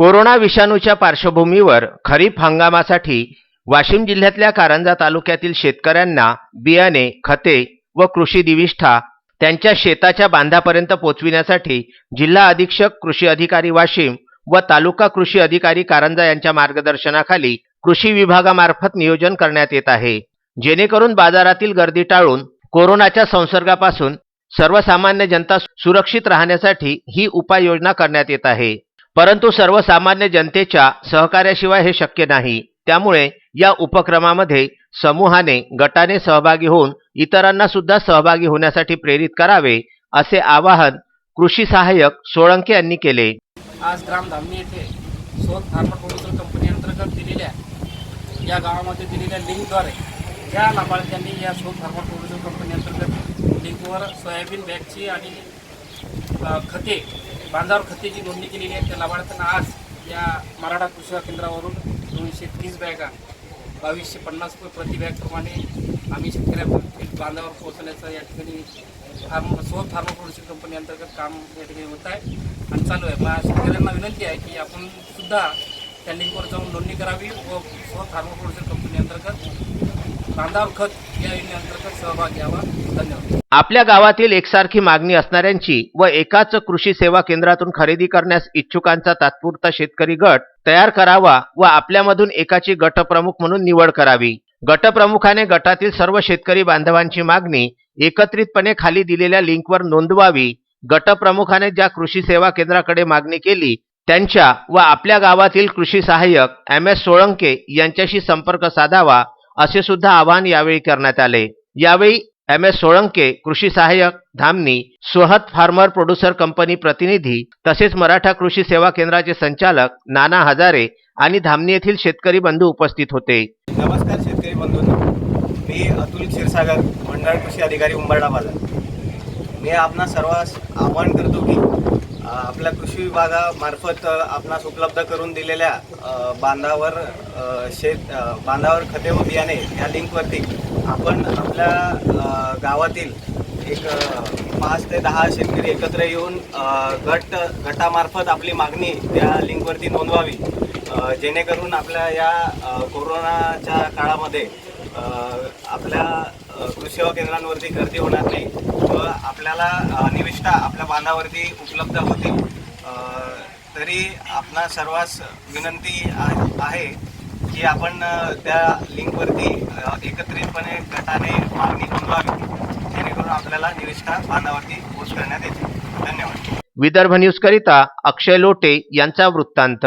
Corona विषाणूच्या पार्श्वभूमीवर खरीप हंगामासाठी वाशिम जिल्ह्यातल्या कारंजा तालुक्यातील शेतकऱ्यांना बियाणे खते व कृषी दिविष्ठा त्यांच्या शेताच्या बांधापर्यंत पोहोचविण्यासाठी जिल्हा अधीक्षक कृषी अधिकारी वाशिम व तालुका कृषी अधिकारी कारंजा यांच्या मार्गदर्शनाखाली कृषी विभागामार्फत नियोजन करण्यात येत आहे. जेणेकरून बाजारातील गर्दी टाळून कोरोनाच्या संसर्गापासून सर्वसामान्य जनता सुरक्षित राहण्यासाठी ही उपाययोजना करण्यात येत आहे. परंतु सर्वसामान्य जनतेच्या सहकार्याशिवाय हे शक्य नाही. त्यामुळे या उपक्रमामध्ये समूहाने गटाने सहभागी होऊन इतरांना सुद्धा सहभागी होण्यासाठी प्रेरित करावे असे आवाहन कृषी सहाय्यक सोळंके यांनी केले. आज ग्रामधामणी येथे सोन फार्मा प्रोड्युसर कंपनी अंतर्गत दिलेल्या या गावामध्ये दिलेल्या लिंकद्वारे ज्या लाभार्थ्यांनी या सोन फार्मा प्रोड्युसर कंपनी अंतर्गत लिंकवर सोयाबीन बॅगची आणि खते बांधावर खतेची नोंदणी केलेली आहे. त्या लाभार्थ्यांना आज या मराठा कृषी केंद्रावरून दोनशे तीस बॅगा बावीसशे पन्नास रुपये प्रति बॅगप्रमाणे आम्ही शेतकऱ्यांपर्यंत बांधावर पोहोचण्याचं या ठिकाणी farm so farm producer company अंतर्गत काम या ठिकाणी होत आहे. आणि चालू आहे. मला शेतकऱ्यांना विनंती आहे की आपण सुद्धा त्या लिंकवर जाऊन नोंदणी करावी व स्व फार्मा प्रोड्युसर कंपनी अंतर्गत कांदा खत या योजनेअंतर्गत सहभाग घ्यावा. धन्यवाद. आपल्या गावातील एकसारखी मागणी असणाऱ्यांची व एकाच कृषी सेवा केंद्रातून खरेदी करण्यास इच्छुकांचा तात्पुरता शेतकरी गट तयार करावा व आपल्यामधून एकाची गटप्रमुख म्हणून निवड करावी. गटप्रमुखाने गटातील सर्व शेतकरी बांधवांची मागणी एकत्रितपणे खाली दिलेल्या लिंकवर नोंदवावी. गटप्रमुखाने ज्या कृषी सेवा केंद्राकडे मागणी केली त्यांच्या व आपल्या गावातील कृषी सहाय्यक एम एस सोळंके यांच्याशी संपर्क साधावा असे सुद्धा आवाहन यावेळी करण्यात आले. यावेळी एम एस सोळंके कृषी सहाय्यक धामणी सोहत फार्मर प्रोड्युसर कंपनी प्रतिनिधी तसेच मराठा कृषी सेवा केंद्राचे संचालक नाना हजारे आणि धामणी येथील शेतकरी बंधू उपस्थित होते. नमस्कार शेतकरी बंधूंनो. मी अतुल क्षीरसागर मंडळ कृषी अधिकारी उंबरडा बाजार. मी आपणा सर्वांस आवाहन करतो की आपल्या कृषी विभागामार्फत आपणास उपलब्ध करून दिलेल्या बांधावर शेत बांधावर खते व बियाणे या लिंकवरती आपण आपल्या गावातील एक पाच ते दहा शेतकरी एकत्र येऊन गट गटामार्फत आपली मागणी त्या लिंकवरती नोंदवावी. जेणेकरून आपल्या या कोरोनाच्या काळामध्ये आपल्या कृषी सेवा केंद्रांवरती गर्दी होणार नाही व आपल्याला निविष्ठा आपल्या बांधावरती उपलब्ध होतील. तरी आपणा सर्वांस विनंती आहे की आपण त्या लिंकवरती एकत्रितपणे गटाने मागणी नोंदवावी. आपल्याला निविष्ठा बांधावरती पोच करण्यात येते. धन्यवाद. विदर्भ न्यूज करिता अक्षय लोटे यांचा वृत्तांत.